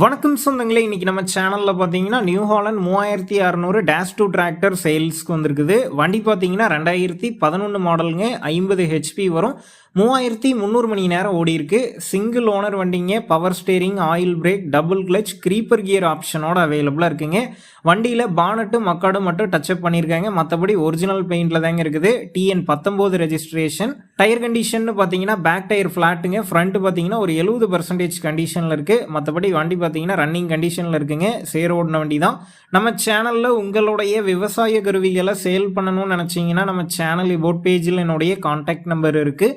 வணக்கம் சொந்தங்களே இன்றைக்கி நம்ம சேனலில் பார்த்தீங்கன்னா நியூ ஹாலண்ட் மூவாயிரத்தி அறநூறு டேஷ் டூ டிராக்டர் சேல்ஸ்க்கு வந்திருக்குது. வண்டி பார்த்தீங்கன்னா ரெண்டாயிரத்தி பதினொன்று மாடலுங்க ஐம்பது ஹெச்பி வரும். மூவாயிரத்தி முந்நூறு மணி நேரம் ஓடி இருக்கு சிங்கிள் ஓனர் வண்டிங்க power steering oil brake double clutch creeper gear ஆப்ஷனோட அவைலபிளாக இருக்குங்க. வண்டியில் பானட்டு மக்காடு மட்டும் டச்சப் பண்ணியிருக்காங்க. மற்றபடி ஒரிஜினல் பெயிண்டில் தாங்க இருக்குது. டிஎன் பத்தொம்போது ரெஜிஸ்ட்ரேஷன் டயர் கண்டிஷன் பார்த்தீங்கன்னா பேக் டயர் ஃப்ளாட்டுங்க ஃப்ரண்ட் பார்த்தீங்கன்னா ஒரு எழுபது பர்சன்டேஜ் கண்டிஷனில் இருக்குது மற்றபடி வண்டி பார்த்தீங்கன்னா ரன்னிங் கண்டிஷனில் இருக்குங்க. சேர் ஓடின வண்டி தான் நம்ம சேனலில் உங்களுடைய விவசாய கருவிகளை சேல் பண்ணணும்னு நினச்சிங்கன்னா நம்ம சேனல் போட் பேஜில் என்னுடைய காண்டாக்ட் நம்பர் இருக்குது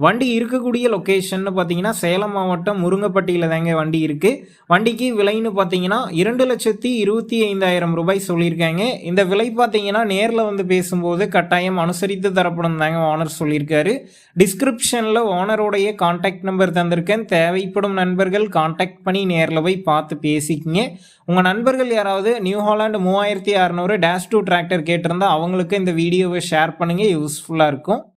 வண்டி இருக்கக்கூடிய லொக்கேஷன் பார்த்தீங்கன்னா சேலம் மாவட்டம் முருங்கப்பட்டியில் தாங்க வண்டி இருக்குது வண்டிக்கு விலைன்னு பார்த்தீங்கன்னா இரண்டு லட்சத்தி இருபத்தி ஐந்தாயிரம் ரூபாய் சொல்லியிருக்காங்க. இந்த விலை பார்த்தீங்கன்னா நேரில் வந்து பேசும்போது கட்டாயம் அனுசரித்து தரப்படும் தாங்க ஓனர் சொல்லியிருக்காரு. டிஸ்கிரிப்ஷனில் ஓனருடைய காண்டாக்ட் நம்பர் தந்திருக்கேன். தேவைப்படும் நண்பர்கள் கான்டாக்ட் பண்ணி நேரில் போய் பார்த்து பேசிக்கிங்க. உங்கள் நண்பர்கள் யாராவது நியூ ஹாலாண்டு மூவாயிரத்தி அறநூறு டேஷ் டூ டிராக்டர் கேட்டிருந்தா அவங்களுக்கு இந்த வீடியோவை ஷேர் பண்ணுங்கள் யூஸ்ஃபுல்லாக இருக்கும்.